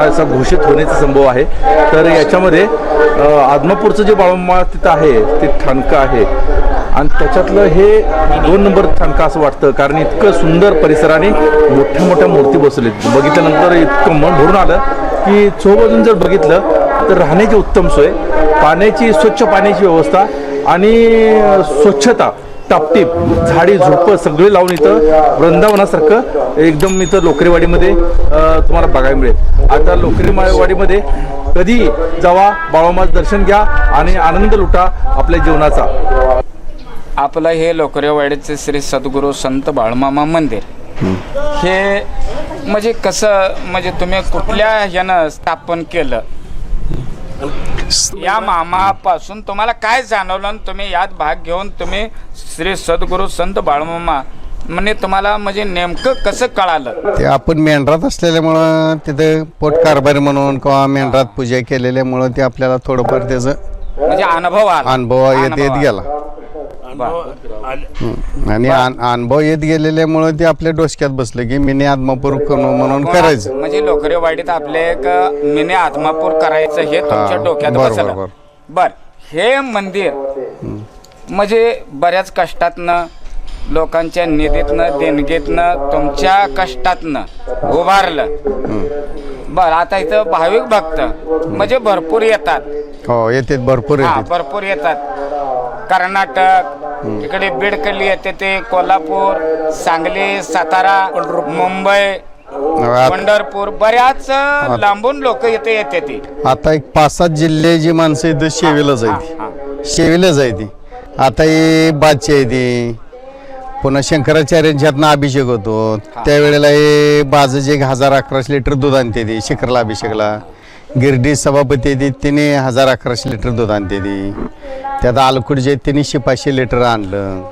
असा घोषित होण्याचा संभव आहे. तर याच्यामध्ये आदमापूरचं जे बाळूमा तिथं आहे ते ठाणकं आहे. आणि त्याच्यातलं हे दोन नंबर ठाणकं असं वाटतं कारण इतकं सुंदर परिसराने मोठ्या मोठ्या मूर्ती बसवलेत. बघितल्यानंतर इतकं मन भरून आलं की चोबाजून जर बघितलं तर राहण्याची उत्तम सोय पाण्याची स्वच्छ पाण्याची व्यवस्था आणि स्वच्छता. टापटीप झाडी झुडपं सगळी लावून इथं वृंदावनासारखं एकदम इथं लोकरेवाडीमध्ये तुम्हाला बघायला मिळेल. आता लोकरेवाडीमध्ये कधी जावा बाळोमाचं दर्शन घ्या आणि आनंद लुटा आपल्या जीवनाचा. आपलं हे लोकरेवाडीचे श्री सद्गुरू संत बाळमामा मंदिर. हे म्हणजे कसं म्हणजे तुम्ही कुठल्या ह्यानं स्थापन केलं? या मामापासून तुम्हाला काय जाणवलं आणि तुम्ही यात भाग घेऊन तुम्ही श्री सद्गुरू संत बाळमामा म्हणजे तुम्हाला म्हणजे नेमकं कसं कळालं? ते आपण मेंढरात असलेल्यामुळं तिथं पोट कारभारी म्हणून किंवा मेंढरात पूजा केलेल्यामुळं ते आपल्याला थोडंफार त्याचं म्हणजे अनुभव आला. अनुभव येत येत गेला. आणि अन- अनुभव येत गेलेल्यामुळं ते आपल्या डोसक्यात बसलं की मिनी आत्मापूर करू म्हणून करायचं. म्हणजे लोकरेवाडीत आपले एक मिनी आत्मापूर करायचं हे तुमच्या हा, डोक्यात बरोबर, बसलं. बरोबर. बर हे मंदिर म्हणजे बऱ्याच कष्टातनं लोकांच्या निधीतनं देणगीतनं तुमच्या कष्टातनं उभारलं. बर आता इथं भाविक भक्त म्हणजे भरपूर येतात. हो येते भरपूर हा येते भरपूर येतात. कर्नाटक इकडे बीडकडली येते ते कोल्हापूर सांगली सातारा मुंबई पंढरपूर बऱ्याच लांबून लोक इथे येते ती. आता एक पाच सात जिल्हे जी माणसं इथं शेवीला जायती शेवीला जायती आता हे बादची आहे ती. पुन्हा शंकराचार्यांच्यातनं अभिषेक होतो. त्यावेळेला हे बाजाचे एक हजार अकराशे लिटर दूध आणते ती शिखरला अभिषेकला. गिरडी सभापती तिने हजार अकराशे लिटर दूध आणते ती. त्यात आलकुट जे तीनशे पाचशे लिटर आणलं.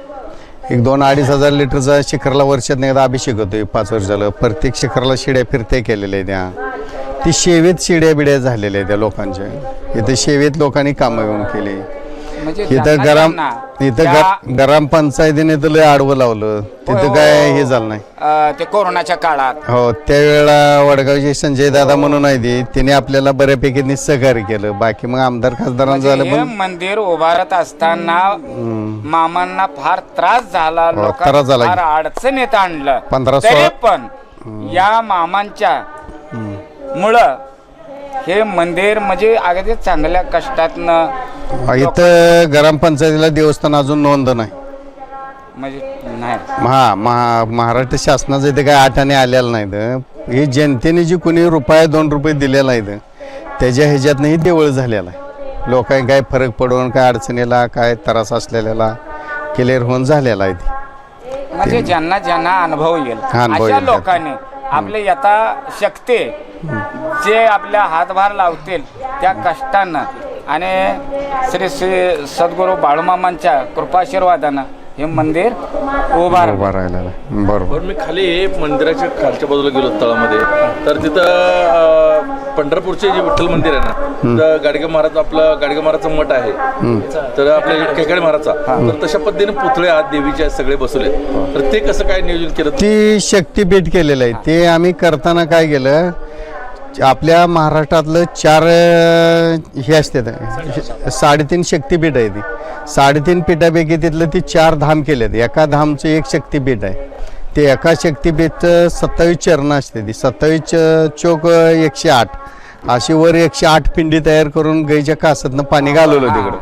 एक दोन अडीच हजार लिटरचा शिखरला वर्षात एकदा अभिषेक होतोय पाच वर्ष झालं प्रत्येक शिखरला शिड्या फिरत्या केलेल्या आहे त्या. ती शेवेत शिड्या बिड्या झालेल्या आहेत त्या लोकांच्या. इथे शेवेत लोकांनी कामं येऊन केली. म्हणजे इथं गरम ज्यांना इथं त्या, ग- गरम पंचायतीने तर लय आडवं लावलं. तिथं होय, काय होय. हे. झालं नाही. अं, ते कोरोनाच्या काळात. हो त्यावेळेला वडगावचे संजय दादा म्हणून आहे ते तिने आपल्याला बऱ्यापैकी सहकार्य केलं. बाकी मग आमदार खासदारांचं म्हणजे झालं हे पण मंदिर उभारत असताना मामांना फार त्रास झाला हो, लोकांना त्रास झाला. फार अडचणीत आणलं. पंधरा तरी सोळा- पण या मामांच्या मुळं हे मंदिर म्हणजे अगदी चांगल्या कष्टातनं इथं ग्रामपंचायतीला देवस्थान अजून नोंद नाही. म्हणजे नाही. हा महा महाराष्ट्र शासनाचं इथे काय आठाने आलेलं नाहीत. हे जनतेने जी कोणी रुपये दोन रुपये दिलेला आहे त्याच्या ह्याच्यातनं ही देवळ झालेला आहे. लोकांनी काय फरक पडून काय अडचणीला काय त्रास असलेल्याला क्लिअर होऊन झालेला आहे ते. म्हणजे ज्यांना ज्यांना अनुभव येईल. अनुभव अशा लोकांनी आपले यथा शक्ती जे आपल्या हातभार लावतील त्या कष्टानं आणि श्री श्री सद्गुरू बाळूमामांच्या कृपाशीर्वादानं हे मंदिर उभार उभा राहिलेला आहे. बरोबर. बरं मी खाली मंदिराच्या खालच्या बाजूला गेलो तळामध्ये. तर तिथं अ, पंढरपूरचे जे विठ्ठल मंदिर आहे ना तिथं गाडगे महाराज आपलं गाडगे महाराजचा मठ आहे. तर आपल्या केकडे महाराजचा. तर तशा पद्धतीने पुतळे आज देवीचे सगळे बसवले तर ते कसं काय नियोजन केलं? ती शक्तीपीठ केलेलं आहे. ते आम्ही करताना काय केलं आपल्या महाराष्ट्रातलं चार हे असते साडेतीन शक्तीपीठ आहे ती. साडेतीन पीठापैकी तिथलं ती चार धाम केलेत. एका धामचं एक शक्तीपीठ आहे. ते एका शक्तीपीठचं सत्तावीस चरण असते ती. सत्तावीस च- चोक एकशे आठ. अशी वर एकशे आठ पिंडी तयार करून गाईच्या कासातनं पाणी घालवलं तिकडं.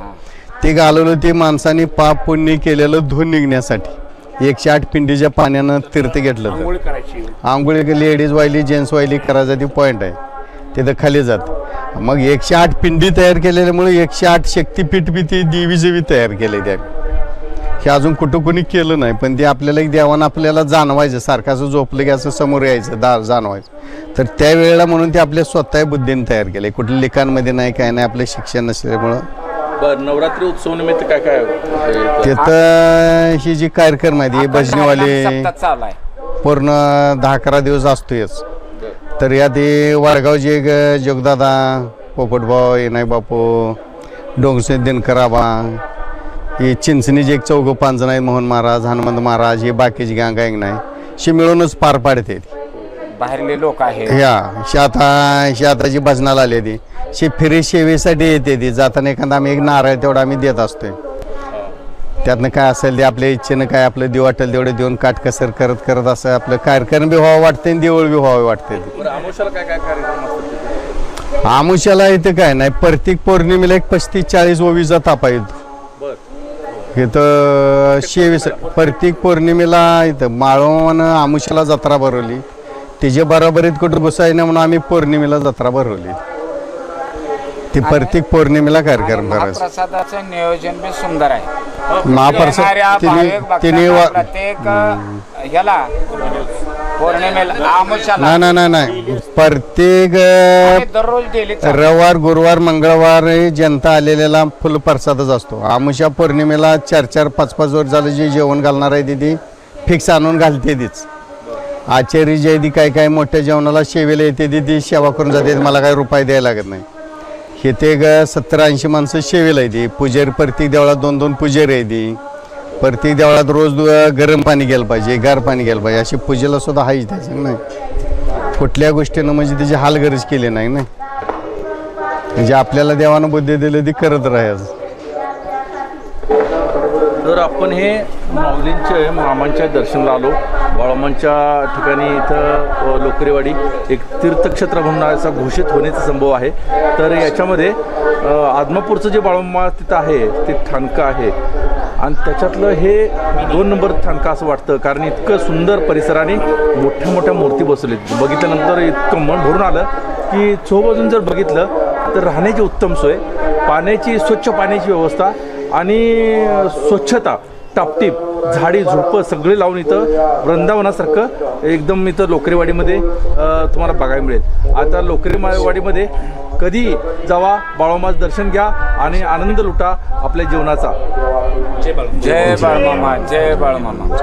ते घालवलं ते माणसाने पाप पुण्य केलेलं धुवून निघण्यासाठी. एकशे आठ पिंडीच्या पाण्यानं तीर्थ घेतलं तर आंघोळी लेडीज वाहिली जेंट्स वाहिली करायचा ती पॉईंट आहे. तिथं खाली जात. मग एकशे आठ पिंडी तयार केलेल्यामुळे एकशे आठ शक्तीपीठ बी ती देवीचे बी तयार केले त्या. हे अजून कुठं कोणी केलं नाही पण ते आपल्याला एक देवानं आपल्याला जाणवायचं सारखं असं झोपलं की असं समोर यायचं दा जाणवायचं. तर त्यावेळेला म्हणून ते आपल्या स्वतः बुद्धीने तयार केले कुठल्या लिखाणमध्ये नाही काय नाही आपलं शिक्षण नसल्यामुळं. बरं नवरात्री उत्सव निमित्त काय काय आहे? तिथं ही जी कार्यक्रम आहे ही भजनीवाले चालू आहे पूर्ण दहा अकरा दिवस असतोयच तर यात हे वडगावचे एक जगदादा पोपटभाऊ येनाय बापू डोंगसे दिनकराबा हे चिंचणीचे एक चौघ पांजण आहेत मोहन महाराज हनुमंत महाराज हे बाकीची गांग नाही शी मिळूनच पार पाडते ती. बाहेरले लोक आहेत. ह्या शी आता शी आता जी भजनाला आली ती. शी फिरी सेवेसाठी येते ती. जाताना एखादा आम्ही एक नारळ तेवढा आम्ही देत असतोय. त्यातनं काय असेल ते आपल्या इच्छेनं काय आपलं देव वाटेल तेवढं देऊन काटकसर करत करत असं आपलं कार्यक्रम बी व्हावं वाटते आणि देवळ बी व्हावं वाटते बरं आमोशाला काय काय कार्यक्रम असतात तिथे? आमुष्याला इथं काय नाही. प्रत्येक पौर्णिमेला एक पस्तीस चाळीस ओवीचा तापा येतो. बर. इथं शेवीस प्रत्येक पौर्णिमेला इथं माळवण आमुष्याला जत्रा भरवली. तिच्या बरोबरीत कुठं बसायला म्हणून आम्ही पौर्णिमेला जत्रा भरवली. ती प्रत्येक पौर्णिमेला कार्यक्रम करायचा नियोजन बी सुंदर आहे. महाप्रसाद येणाऱ्या भाविक भक्तांना वा- प्रत्येक ह्याला पौर्णिमेला आमुषाला नाही नाही नाही नाही. प्रत्येक दररोज डेली रविवार गुरुवार मंगळवार हे जनता आलेल्याला फुल प्रसादच असतो. आमुषा पौर्णिमेला चार चार पाच पाच वर झालं जे जेवण घालणार आहे ती फिक्स आणून घालते तीच. आचारी जे ती काय काय मोठ्या जेवणाला शेवेला येते ती ती सेवा करून जाते मला काय रुपये द्यायला लागत नाही. हे ते ग सत्तर ऐंशी माणसं शेवेला येते पुजेर प्रत्येक देवळात दोन दोन पुजेर येते प्रत्येक देवळात रोज दु- गरम पाणी गेलं पाहिजे गार पाणी गेलं पाहिजे. अशी पूजेला सुद्धा हायच द्यायचं नाही. कुठल्या गोष्टीनं म्हणजे त्याची हालगरज केली नाही ना म्हणजे आपल्याला देवानं बुद्धी दिली ती करत राहायचं. तर आपण हे माऊलींचे मामांच्या दर्शनाला आलो. बाळामांच्या ठिकाणी इथं लोकरेवाडी एक तीर्थक्षेत्र म्हणून असा घोषित होण्याचा संभव आहे. तर याच्यामध्ये आदमापूरचं जे बाळामा तिथं आहे ते ठाणकं आहे. आणि त्याच्यातलं हे दोन नंबर ठाणकं असं वाटतं कारण इतकं सुंदर परिसराने मोठ्या मोठ्या मूर्ती बसवलीत. बघितल्यानंतर इतकं मन भरून आलं की चोबाजून जर बघितलं तर राहण्याची उत्तम सोय पाण्याची स्वच्छ पाण्याची व्यवस्था आणि स्वच्छता टापटीप झाडी झुडपं सगळे लावून इथं वृंदावनासारखं एकदम इथं लोकरेवाडीमध्ये तुम्हाला बघायला मिळेल. आता लोकरेवाडीमध्ये कधी जावा बाळोमाचं दर्शन घ्या आणि आनंद लुटा आपल्या जीवनाचा. जय बाळमामा जय बाळमामा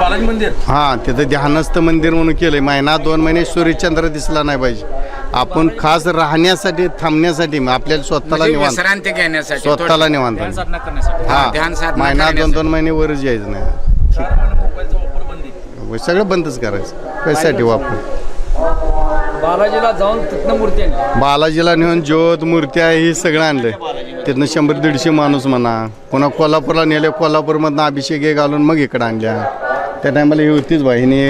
बालाजी मंदिर. हां तिथं ध्यानस्थ मंदिर म्हणून केलंय. महिना दोन महिने सूर्यचंद्र दिसला नाही पाहिजे. आपण खास राहण्यासाठी थांबण्यासाठी मग आपल्याला स्वतःला म्हणजे निवांत विश्रांती घेण्यासाठी स्वतःला निवांत. हा साधना महिना दोन करण्यासाठी. दोन महिने वरच यायचं नाही. मोबाईलचा वापर बंदी सगळं बंदच करायचं. कशासाठी वापर? बालाजीला जाऊन तिथनं मूर्ती आणली. बालाजीला नेऊन ज्योत मूर्त्या हे सगळं आणलं तिथनं शंभर दीडशे माणूस म्हणा. पुन्हा कोल्हापूरला नेले कोल्हापूरमधनं अभिषेक हे घालून मग इकडं आणल्या. त्या टायमाला ही होतीच बाईने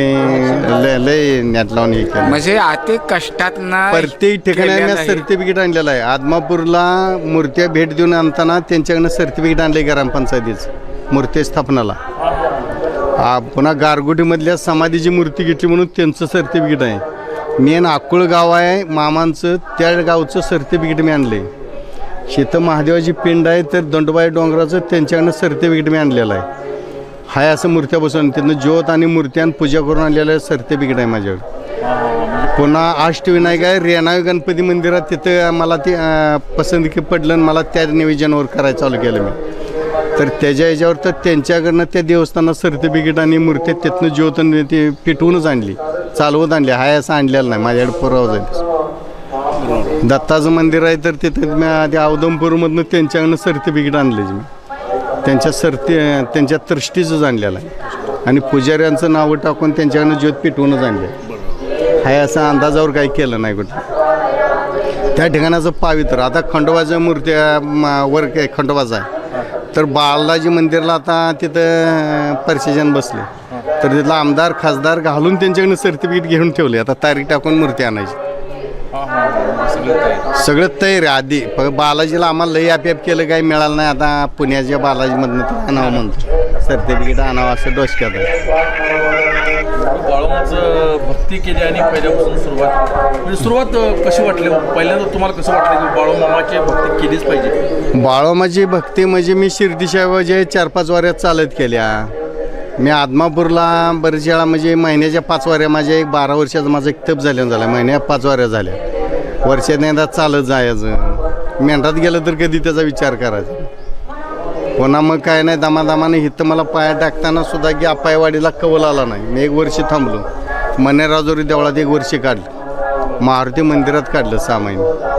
लय लय नेट लावून हे केलं. म्हणजे अति कष्टात प्रत्येक ठिकाणी आम्ही सर्टिफिकेट आणलेलं आहे. आदमापूरला मूर्त्या भेट देऊन आणताना त्यांच्याकडनं सर्टिफिकेट आणले ग्रामपंचायतीचं मूर्ती स्थापनाला. पुन्हा गारगोटीमधल्या समाधीची मूर्ती घेतली म्हणून त्यांचं सर्टिफिकेट आहे. मेन आकुळ गाव आहे मामांचं त्या गावचं सर्टिफिकेट मी आणले शेतं महादेवाची पिंड आहे तर दंडोबाई डोंगराचं त्यांच्याकडनं सर्टिफिकेट मी आणलेलं आहे. हाय असं मूर्त्या बसवून तिथनं ज्योत आणि मूर्त्या आणि पूजा करून आणलेलं सर्टिफिकेट आहे माझ्याकडे. पुन्हा अष्टविनायक आहे रेणावी गणपती मंदिरात तिथं मला ते पसंत की पडलं आणि मला त्या नियोजनावर करायला चालू केलं मी. तर त्याच्या याच्यावर तर त्यांच्याकडनं त्या देवस्थानात सर्टिफिकेट आणि मूर्त्या तिथनं ज्योत ते पिटवूनच आणली चालवत आणली. हाय असं आणलेलं नाही माझ्याकडे पुरावा जाईल दत्ताचं मंदिर आहे तर तिथं मी आधी औदमपूरमधनं त्यांच्याकडनं सर्टिफिकेट आणलेच मी. त्यांच्या सर्ती त्यांच्या तृष्टीचंच आणलेलं आहे. आणि पुजाऱ्यांचं नावं टाकून त्यांच्याकडनं ज्योत पिटवूनच आणले हाय असं अंदाजावर काही केलं नाही कुठं. त्या ठिकाणाचं पावित्र आता खंडोबाच्या मूर्त्या म- वर काय खंडोबाचा आहे. तर बालाजी मंदिरला आता तिथं परसेजन बसले. तर तिथला आमदार खासदार घालून त्यांच्याकडनं सर्टिफिकेट घेऊन ठेवले. आता तारीख टाकून मूर्ती आणायची. सगळं तयार आहे आधी. पण बालाजीला आम्हाला लई आप्याप केलं काही मिळालं नाही. आता पुण्याच्या बालाजीमधनं ते आणावं म्हणतो. सर्टिफिकेट आणावं असं डोसक्यात आहे. बाळोमाचं भक्ती केली आणि पहिल्यापासून सुरुवात. म्हणजे सुरुवात कशी वाटली? पहिल्यांदा तुम्हाला कसं वाटलं की बाळोमामाची भक्ती केलीच पाहिजे? बाळोमाची भक्ती म्हणजे मी शिर्डीच्या चार पाच वाऱ्यात चालत केल्या मी आदमापूरला बरेच वेळा म्हणजे महिन्याच्या पाच वाऱ्या माझ्या एक बारा वर्षाचा माझा एक तप झाल्या झाला. महिन्या पाच वाऱ्या झाल्या. वर्षात एकदा चालत जायचं. मेंढरात गेलं तर कधी त्याचा विचार करायचा? हो पुन्हा मग काय नाही दमादमाने इथं मला पाया टाकताना सुद्धा की अपायवाडीला कवल आला नाही. मी एक वर्ष थांबलो. मनेराजोरी देवळात एक वर्ष काढलं. मारुती मंदिरात काढलं सहा महिने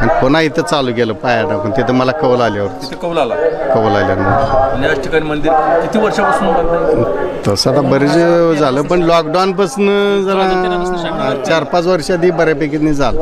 आणि पुन्हा इथं चालू केलं पाया टाकून. तिथं मला कवल आल्यावर. तिथे कौलाला कवल आल्यानंतर आणि या ठिकाणी मंदिर किती वर्षापासून? तसं आता बरेच झालं पण लॉकडाऊन पासून जरा चार पाच वर्षात बऱ्यापैकी नाही झालं.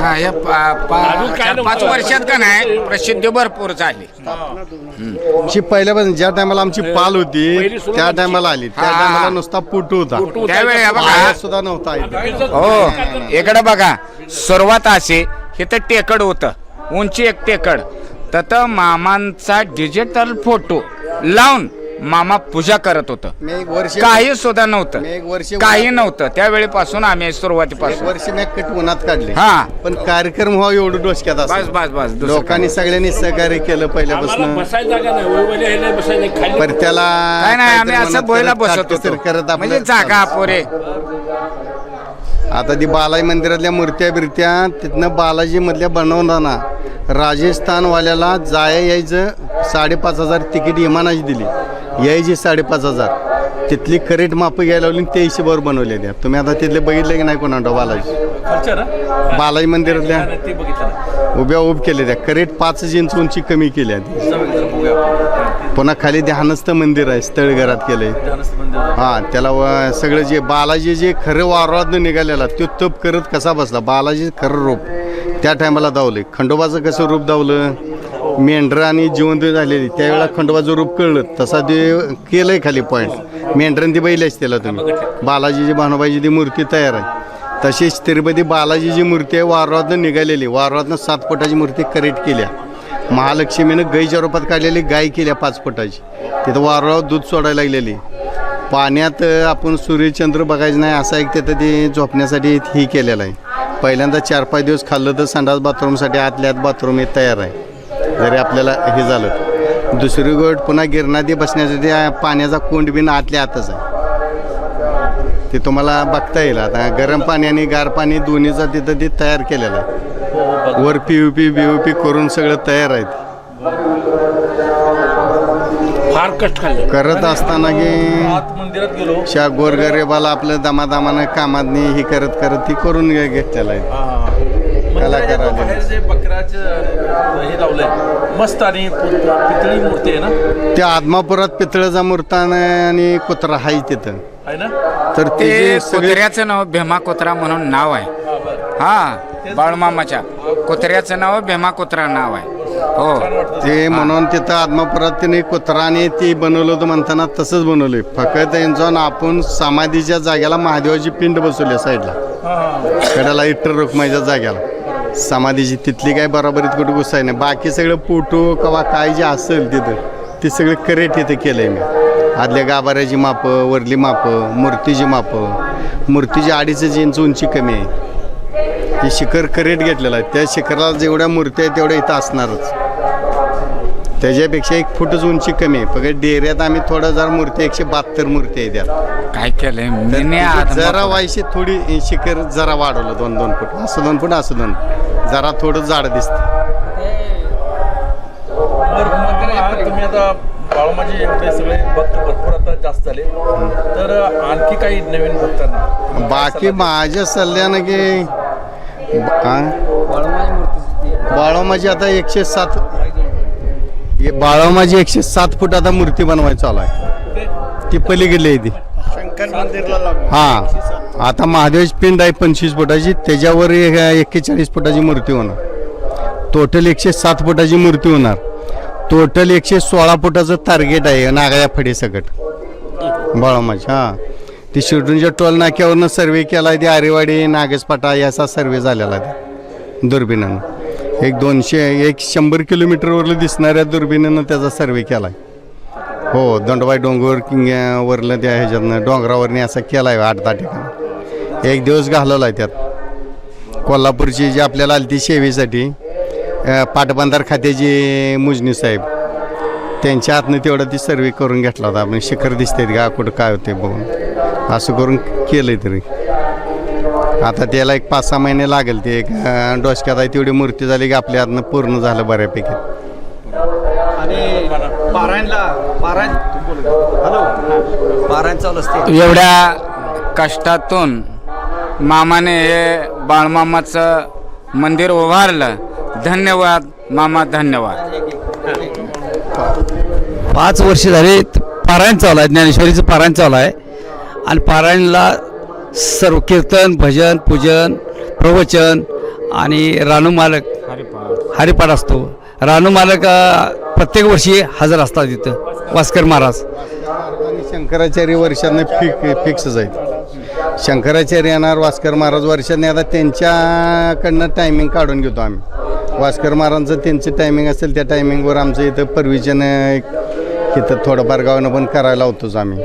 हा या पा- पा- चार पाच वर्षात का नाही प्रसिद्धी भरपूर झाली. आमची पहिल्यापासून ज्या टायमाला आमची पाल होती त्या टायमाला आली. त्या हा. टायमाला नुसता पुटू होता. त्यावेळी बघा. पाया सुद्धा नव्हता इथे. हो इकडे बघा. सुरुवात अशी इथं टेकड होतं. उंची एक टेकड. तर मामांचा डिजिटल फोटो लावून मामा पूजा करत होत. मी एक वर्ष काही सुद्धा नव्हतं. मी एक वर्ष काही नव्हतं. त्यावेळेपासून आम्ही एक सुरुवातीपासून वर्ष मी कट उन्हात काढले. हा. पण कार्यक्रम व्हावा एवढं डोसक्यात बस बस बस. लोकांनी सगळ्यांनी सहकार्य केलं पहिल्यापासून. पर त्याला काय नाही आम्ही असं बोयला बसत होतो. करत म्हणजे जागा पोरे. आता ती बालाजी मंदिरातल्या मूर्त्या बिरत्या तिथनं बालाजी मधल्या बनवताना राजस्थानवाल्याला जाया यायचं साडेपाच हजार तिकीट इमानाची दिली. यायची साडेपाच हजार. तिथली करेट माप घ्यायला लावली आणि ते हिशोबावर बनवले त्या. तुम्ही आता तिथले बघितले की नाही कोणाला बालाजी? बालाजी मंदिरातल्या. उभ्या उभ केले त्या. करेट पाच इंच उंची कमी केल्या पुन्हा खाली ध्यानस्थ मंदिर आहे स्थळघरात केलंय. हा त्याला व- सगळं जे बालाजी जे खरं वारवादनं निघालेला तो तप करत कसा बसला? बालाजी खरं रूप. त्या टायमाला दावले खंडोबाचं कसं रूप दावलं मेंढरं आणि जिवंत झालेली. त्यावेळेला खंडोबाचं रूप कळलं. तसा ते केलंय खाली पॉईंट मेंढरं ती बैलाच त्याला तुम्ही. बालाजीची भानोबाईची ती मूर्ती तयार आहे. तशीच तिरुपती बालाजीची मूर्ती आहे वारवादनं निघालेली. वारवादनं सात फुटाची मूर्ती करेक्ट केल्या. महालक्ष्मीनं गाईच्या रूपात काढलेली गाय केल्या पाच फुटाची. तिथं वारवावर दूध सोडायला लागलेली. पाण्यात आपण सूर्यचंद्र बघायचं नाही असं एक तिथं ते झोपण्यासाठी ही केलेलं आहे. पहिल्यांदा चार पाच दिवस खाल्लं तर संडास बाथरूमसाठी आतल्या आत बाथरूम हे तयार आहे. जरी आपल्याला हे झालं दुसरी गोष्ट पुन्हा गिरणादी बसण्यासाठी पाण्याचा कोंड बिन आतल्या आतच आहे. ते तुम्हाला बघता येईल. आता गरम पाणी आणि गार पाणी दोन्हीचा तिथं ते तयार केलेलं आहे. वर P U P B U P करून सगळं तयार आहे ते. फार कष्ट खाल्लं. करत असताना की आत मंदिरात गेलो. शा गोरगरिबाला आपलं दमादमानं कामातनी ही करत करत ती करून घे- घेतलेलं आहे. कलाकार आलेले. बाहेर जे बकराचं हे लावलंय मस्त आणि पु- पितळी मूर्ती आहे ना? त्या आदमापुरात पितळेचा मूर्तान आणि कुत्रा हाय तिथं. आहे ना? तर ते ते जे सगळे कुत्र्याचं नाव भीमा कुत्रा म्हणून नाव आहे. हा. बाळूमामाच्या. कुत्र्याचं नाव भीमा कुत्रा नाव आहे. हो. ते म्हणून तिथं आत्मपुरात तिने कुत्रा आणि ती बनवलं होतं म्हणताना तसंच बनवले फक्त त्यांचं आपण समाधीच्या जागेला महादेवाची पिंड बसवली आहे साईडला. कड्याला इट्टर रुक्माईच्या जाग्याला समाधीची तिथली काय बरोबरीत कुठं गुस्साय नाही. बाकी सगळं फोटो किंवा काय जे असेल तिथं ते सगळं करेक्ट इथं आहे मी. आदल्या गाभाऱ्याची मापं वरली मापं मूर्तीची मापं. मूर्तीची अडीच इंच उंची कमी आहे. हे शिखर करेक्ट घेतलेलं आहे. त्या शिखराला जेवढ्या मूर्त्या आहेत तेवढ्या इथं असणारच. त्याच्यापेक्षा एक फुटच उंची कमी आहे. फक्त डेऱ्यात आम्ही थोडा जरा मूर्ती एकशे बहात्तर मूर्ती आहे त्यात. काय केलंय? मिनी तिथे जरा वायशी थोडी शिखर जरा वाढवलं दोन दोन फूट. असं दोन फूट असं दोन जरा थोडं जाड दिसतं. बरं, मग आता तुम्ही आता बाळमाजी एवढे सगळे भक्त भरपूर आता जास्त झाले. तर आणखी काही नवीन भक्तांना? बाकी माझ्या सल्ल्यानं की? बाळूमाची ती बाळोमाची आता एकशे सात हे बाळोमाची एकशे सात फूट आता मूर्ती बनवायची चालू आहे. ती पलीकडली आहे ती. हा. आता महादेवाची पिंड आहे पंचवीस फुटाची. त्याच्यावर एक- एक्केचाळीस फुटाची मूर्ती होणार. टोटल एकशे सात फुटाची मूर्ती होणार. टोटल एकशे सोळा फुटाचं टार्गेट आहे नागाया फडी सकट बाळोमाची हा. ती शिर्डूनच्या टोल नाक्यावरनं सर्वे केला आहे ते आरेवाडी नागसपाटा याचा सर्वे झालेला आहे. दुर्बिणीनं. एक दोनशे एक शंभर किलोमीटरवरलं दिसणाऱ्या दुर्बिणीनं त्याचा सर्वे केला आहे हो दंडबाई डोंगर किंग वरलं त्या ह्याच्यातनं डोंगरावरनी असा केला आहे आठ दहा ठिकाणी. एक दिवस घालवला आहे त्यात. कोल्हापूरची जी आपल्याला आली ती सेवेसाठी पाटबंधार खात्याची मुजनी साहेब त्यांच्या हातनं तेवढा ती सर्वे करून घेतला होता. आपण शिखर दिसतात का कुठं काय होते बघून. असं करून केलं तरी. आता त्याला एक पाच सहा महिने लागेल ते एक डोसक्यात आहे तेवढी मूर्ती झाली की आपल्या हातनं पूर्ण झालं बऱ्यापैकी. आणि पारायणला पारायण हॅलो. पारायण चालू असते. एवढ्या कष्टातून मामाने हे बाळमामाचं मंदिर उभारलं. धन्यवाद मामा धन्यवाद. पाच वर्ष झाले पारायण चालू आहे ज्ञानेश्वरीचं पारायण चालू आहे. आणि पारायणला सर्व कीर्तन भजन पूजन प्रवचन आणि रानू मालक हरिपाठ. असतो. रानू मालक प्रत्येक वर्षी हजर असतात तिथं. वास्कर महाराज. आणि शंकराचार्य वर्षांना फिक फिक्सच आहेत. शंकराचार्य येणार वास्कर महाराज वर्षांनी आता त्यांच्याकडनं टायमिंग काढून घेतो आम्ही. वास्कर महाराजांचं त्यांचं टायमिंग असेल त्या टायमिंगवर आमचं इथं परविजन इथं थोडंफार गावानं पण करायला होतोच आम्ही.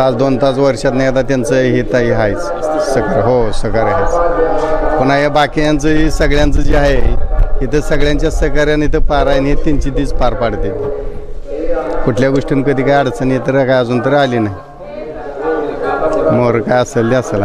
तास दोन तास वर्षातनं आता त्यांचं हे ताई आहेच. सकार हो सकार आहेच. पुन्हा या बाकीयांचं सगळ्यांचं जे आहे इथं सगळ्यांच्या सहकार्याने इथं पारायण हे त्यांची तीच पार पाडते. कुठल्या गोष्टीनं कधी काय अडचण येत काय अजून तर आली नाही. मोर काय असेल ते असेल.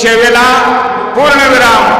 सेवेला पूर्णविराम.